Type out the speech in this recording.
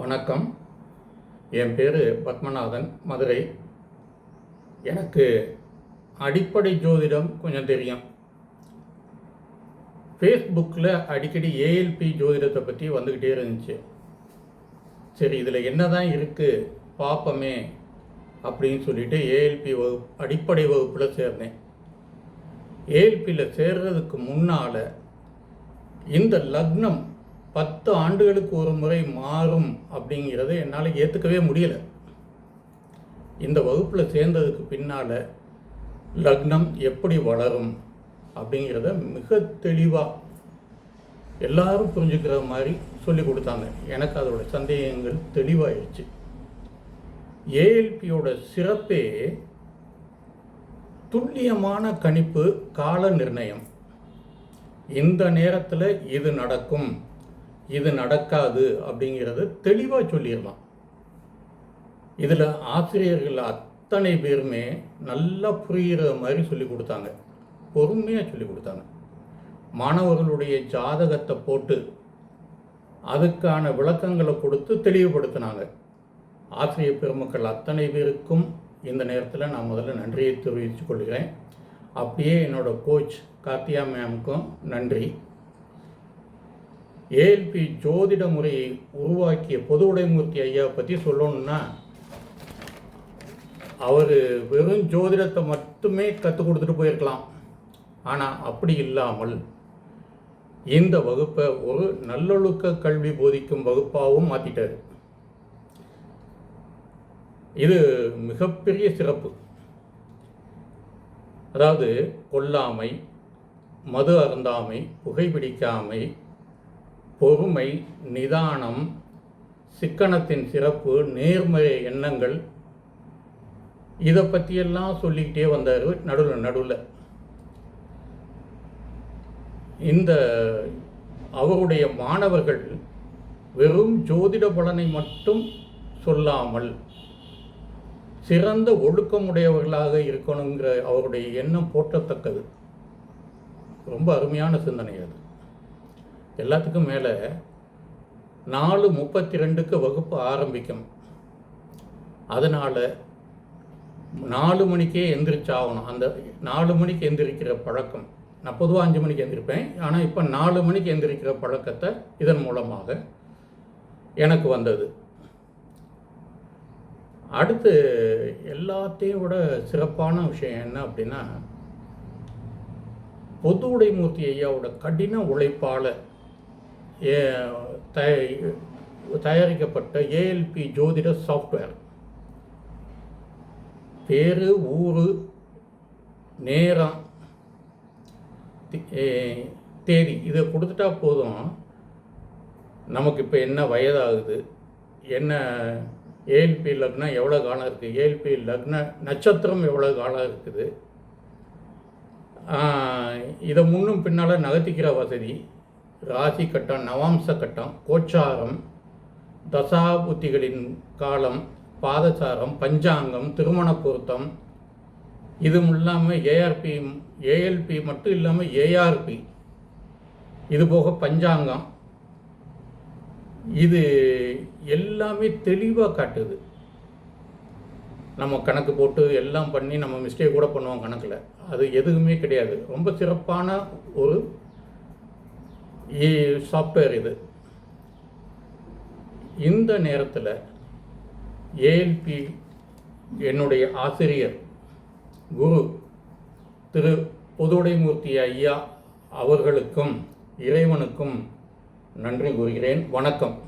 வணக்கம். என் பேர் பத்மநாதன் மதுரை. எனக்கு அடிப்படை ஜோதிடம் கொஞ்சம் தெரியும். ஃபேஸ்புக்கில் அடிக்கடி ஏஎல்பி ஜோதிடத்தை பற்றி வந்துக்கிட்டே இருந்துச்சு. சரி இதில் என்ன தான் இருக்குது பார்ப்போமே அப்படின்னு சொல்லிட்டு ஏஎல்பி வகுப்பு அடிப்படை வகுப்பில் சேர்ந்தேன். ஏஎல்பியில் சேர்றதுக்கு முன்னால் இந்த லக்னம் பத்து ஆண்டுகளுக்கு ஒரு முறை மாறும் அப்படிங்கிறத என்னால் ஏற்றுக்கவே முடியலை. இந்த வகுப்பில் சேர்ந்ததுக்கு பின்னால் லக்னம் எப்படி வளரும் அப்படிங்கிறத மிக தெளிவாக எல்லாரும் புரிஞ்சுக்கிற மாதிரி சொல்லி கொடுத்தாங்க. எனக்கு அதோட சந்தேகங்கள் தெளிவாயிடுச்சு ஏஎல்பியோட சிறப்பே துல்லியமான கணிப்பு கால நிர்ணயம். இந்த நேரத்தில் இது நடக்கும். இது நடக்காது அப்படிங்கிறத தெளிவாக சொல்லிடலாம். இதில் ஆசிரியர்கள் அத்தனை பேருமே நல்லா புரிகிற மாதிரி சொல்லி கொடுத்தாங்க. பொறுமையாக சொல்லி கொடுத்தாங்க. மாணவர்களுடைய ஜாதகத்தை போட்டு அதுக்கான விளக்கங்களை கொடுத்து தெளிவுபடுத்தினாங்க. ஆசிரியர் பெருமக்கள் அத்தனை பேருக்கும் இந்த நேரத்தில் நான் முதல்ல நன்றியை தெரிவித்துக் கொள்கிறேன். அப்படியே என்னோடய கோச் கார்த்தியா மேமுக்கும் நன்றி. ஏஎல்பி ஜோதிட முறையை உருவாக்கிய பொது உடைமூர்த்தி ஐயா பற்றி சொல்லணும்னா அவர் வெறும் ஜோதிடத்தை மட்டுமே கற்றுக் கொடுத்துட்டு போயிருக்கலாம். ஆனால் அப்படி இல்லாமல் இந்த வகுப்பை ஒரு நல்லொழுக்க கல்வி போதிக்கும் வகுப்பாகவும் மாற்றிட்டார் இது மிகப்பெரிய சிறப்பு. அதாவது கொல்லாமை மது அருந்தாமை புகைப்பிடிக்காமை பொறுமை நிதானம் சிக்கனத்தின் சிறப்பு நேர்மறை எண்ணங்கள் இதை பற்றியெல்லாம் சொல்லிக்கிட்டே வந்தார் நடுவில் நடுவில். இந்த அவருடைய மாணவர்கள் வெறும் ஜோதிட பலனை மட்டும் சொல்லாமல் சிறந்த ஒழுக்கமுடையவர்களாக இருக்கணுங்கிற அவருடைய எண்ணம் போற்றத்தக்கது. ரொம்ப அருமையான சிந்தனை அது. எல்லாத்துக்கும் மேலே நாலு முப்பத்தி ரெண்டுக்கு வகுப்பு ஆரம்பிக்கும். அதனால் நாலு மணிக்கே எந்திரிச்சாகணும். அந்த நாலு மணிக்கு எந்திரிக்கிற பழக்கம். நான் பொதுவாக அஞ்சு மணிக்கு எந்திரிப்பேன். ஆனால் இப்போ நாலு மணிக்கு எந்திரிக்கிற பழக்கத்தை இதன் மூலமாக எனக்கு வந்தது. அடுத்து எல்லாத்தையும் விட சிறப்பான விஷயம் என்ன அப்படின்னா பொது உடைமூர்த்தி ஐயாவோட கடின உழைப்பால் தயாரிக்கப்பட்ட ஏஎல்பி ஜோதிட சாஃப்ட்வேர் பேர் ஊர் நேரம் தேதி இதை கொடுத்துட்டா போதும். நமக்கு இப்போ என்ன வயதாகுது? என்ன ஏஎல்பி லக்னம் எவ்வளோ காலம் இருக்குது ஏஎல்பி லக்ன நட்சத்திரம் எவ்வளோ காலம் இருக்குது? இதை முன்னும் பின்னால் நகர்த்திக்கிற வசதி. ராசி கட்டம் நவாம்ச கட்டம் கோச்சாரம் தசாபுத்திகளின் காலம் பாதசாரம் பஞ்சாங்கம் திருமண பொருத்தம். இதுவும் இல்லாமல் ஏஆர்பி ஏஎல்பி மட்டும் இல்லாமல் ஏஆர்பி இது போக பஞ்சாங்கம். இது எல்லாமே தெளிவாக காட்டுது. நம்ம கணக்கு போட்டு எல்லாம் பண்ணி நம்ம மிஸ்டேக் கூட பண்ணுவோம் கணக்கில். அது எதுவுமே கிடையாது. ரொம்ப சிறப்பான ஒரு சாஃப்ட்வேர் இது. இந்த நேரத்தில் ஏஎல்பி என்னுடைய ஆசிரியர் குரு திரு பொதுவுடைமூர்த்தி ஐயா அவர்களுக்கும் இறைவனுக்கும் நன்றி கூறுகிறேன். வணக்கம்.